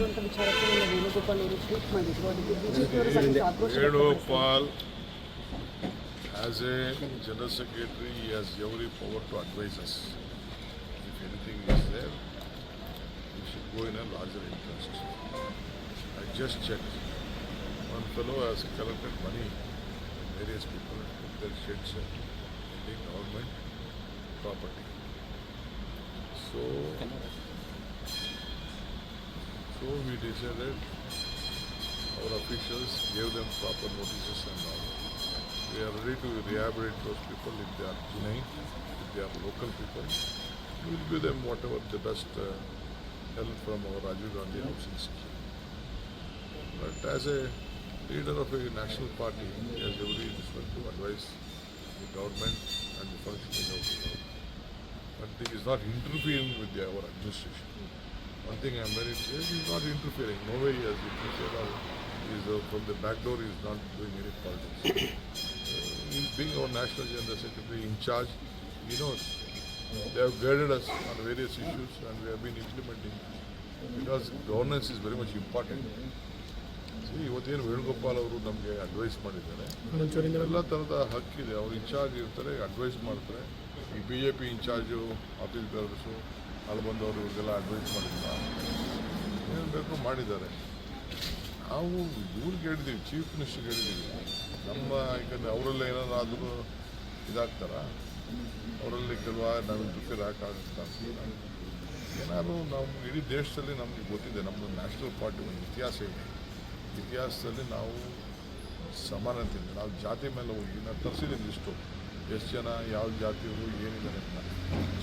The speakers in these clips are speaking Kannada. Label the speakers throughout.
Speaker 1: ಆಗಿರುವಂಥ ವಿಚಾರಕ್ಕೆ ನಿನ್ನೆ ವೇಣುಗೋಪಾಲ್ ಅವರು ಟ್ವೀಟ್ ಮಾಡಿದ್ರು ಅದಕ್ಕೆ ಬಿಜೆಪಿ ಅವರು ಸಾಕಷ್ಟು ಆಕ್ರೋಶ
Speaker 2: Venugopal, as a general secretary, he has every power to advise us. If anything is there, we should go in a larger interest. I just checked. One fellow has collected money from various people and put their sheds in the government property. So, so we decided our officials gave them proper notices and all. We are ready to rehabilitate those people if they are genuine, if they are local people. We will give them whatever the best uh, help from our Rajiv Gandhi housing scheme. But as a leader of a national party, he has every respect to advise the government and the functioning of the government. But he is not interfering with the, our administration. One thing I'm very clear, he's not interfering. No way he has interfered or he's, uh, from the back door, he's not doing any politics. uh, he's being our national general secretary in charge, he knows. They have guided us on various issues and we have been implementing because governance is very much important. ಇವತ್ತೇನು ವೇಣುಗೋಪಾಲ್ ಅವರು ನಮಗೆ ಅಡ್ವೈಸ್ ಮಾಡಿದ್ದಾರೆ ಎಲ್ಲ ಥರದ ಹಕ್ಕಿದೆ ಅವ್ರು ಇನ್ಚಾರ್ಜ್ ಇರ್ತಾರೆ ಅಡ್ವೈಸ್ ಮಾಡ್ತಾರೆ ಈ B J P in charge office bearers ಅಲ್ಲಿ ಬಂದವರು ಇವ್ರಿಗೆಲ್ಲ ಅಡ್ವೈಸ್ ಮಾಡಿಲ್ಲ ಏನು ಬೇಕು ಮಾಡಿದ್ದಾರೆ. ನಾವು ಇವ್ರಿಗೆ ಹೇಳಿದ್ದೀವಿ ಚೀಫ್ ಮಿನಿಸ್ಟರ್ಗೆ ಹೇಳಿದ್ದೀವಿ ನಮ್ಮ ಯಾಕಂದರೆ ಅವರೆಲ್ಲ ಏನಾದರೂ ಇದಾಗ್ತಾರ? ಅವರಲ್ಲಿ ಕೆಲವು ನಾವು ಇಂಟರ್ಫಿಯರ್ ಹಾಕಾಗುತ್ತಾ ಏನಾದ್ರು ನಾವು ಇಡೀ ದೇಶದಲ್ಲಿ ನಮಗೆ ಗೊತ್ತಿದೆ ನಮ್ಮದು ನ್ಯಾಷನಲ್ ಪಾರ್ಟಿ ಒಂದು ಇತಿಹಾಸ ಇದೆ. ಇತಿಹಾಸದಲ್ಲಿ ನಾವು ಸಮಾನತೆ ಇದೆ ನಾವು ಜಾತಿ ಮೇಲೆ ಹೋಗಿ, ನಾವು ತರಿಸಿದ್ದೀನಿ ಇಷ್ಟು ಎಷ್ಟು ಜನ, ಯಾವ ಜಾತಿಯವರು, ಏನಿದ್ದಾರೆ ಅಂತ.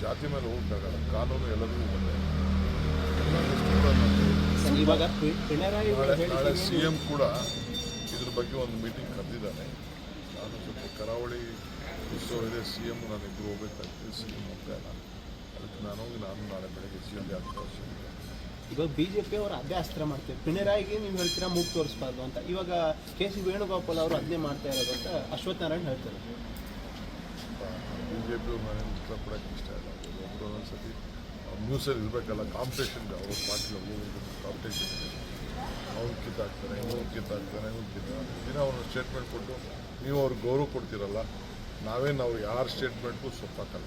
Speaker 2: ಜಾತಿ ಮೇಲೆ ಹೋಗಕ್ಕಾಗಲ್ಲ ಕಾನೂನು ಎಲ್ಲರಿಗೂ
Speaker 3: ಪಿಣರಾಯಿ
Speaker 2: ನಾಳೆ ಸಿ ಎಂ ಕೂಡ ಇದ್ರ ಬಗ್ಗೆ ಒಂದು ಮೀಟಿಂಗ್ ಕರೆದಿದ್ದಾನೆ. ನಾನು ಸ್ವಲ್ಪ ಕರಾವಳಿ ಉತ್ಸವ ಇದೆ ಸಿ ಎಂ ನಾನು ಇಬ್ಬರು ಹೋಗ್ಬೇಕಾಗ್ತದೆ ಸಿ ಎಂ ಅಂತ ನಾನು. ಅದಕ್ಕೆ ನಾನು ಹೋಗಿ ನಾನು ನಾಳೆ ಬೆಳಗ್ಗೆ ಸಿ ಎಂ ಯಾತ್ರೆ
Speaker 3: ಇವಾಗ ಬಿಜೆಪಿ ಅವರು ಅದೇ ಅಸ್ತ್ರ ಮಾಡ್ತಾರೆ ಪಿಣರಾಯಿಗೆ ನೀವು ಹೇಳ್ತೀರಾ ಮೂಗ್ ತೋರಿಸ್ಬಾರ್ದು ಅಂತ? ಇವಾಗ ಕೆ ಸಿ ವೇಣುಗೋಪಾಲ್ ಅವರು ಅದನ್ನೇ ಮಾಡ್ತಾ ಇರೋದು ಅಂತ ಅಶ್ವಥ್ ನಾರಾಯಣ್ ಹೇಳ್ತಾರೆ
Speaker 2: ಬಿ ಜೆ ಪಿ ಮನೆ ಇಷ್ಟ ಇಲ್ಲ. ನ್ಯೂಸಲ್ಲಿ ಇರಬೇಕಲ್ಲ ಕಾಂಪಿಟೇಷನ್ಗೆ ಅವ್ರ ಪಾರ್ಟಿ ಒಬ್ಬೊಬ್ರಿಗೆ ಕಾಂಪಿಟೇಷನ್ ಇದೆ. ಅವ್ರು ಕಿತ್ತಾಕ್ತಾರೆ, ಇವ್ರು ಕಿತ್ತಾಕ್ತಾರೆ ಇವ್ರು ಕಿತ್ತಾಕ್ತಾರೆ. ದಿನ ಅವ್ರ ಸ್ಟೇಟ್ಮೆಂಟ್ ಕೊಟ್ಟು, ನೀವು ಅವ್ರಿಗೆ ಗೌರವ ಕೊಡ್ತೀರಲ್ಲ, ನಾವೇನು ಅವ್ರು ಯಾರ ಸ್ಟೇಟ್ಮೆಂಟ್ಗೂ ಸೊಪ್ಪಾಕಲ್ಲ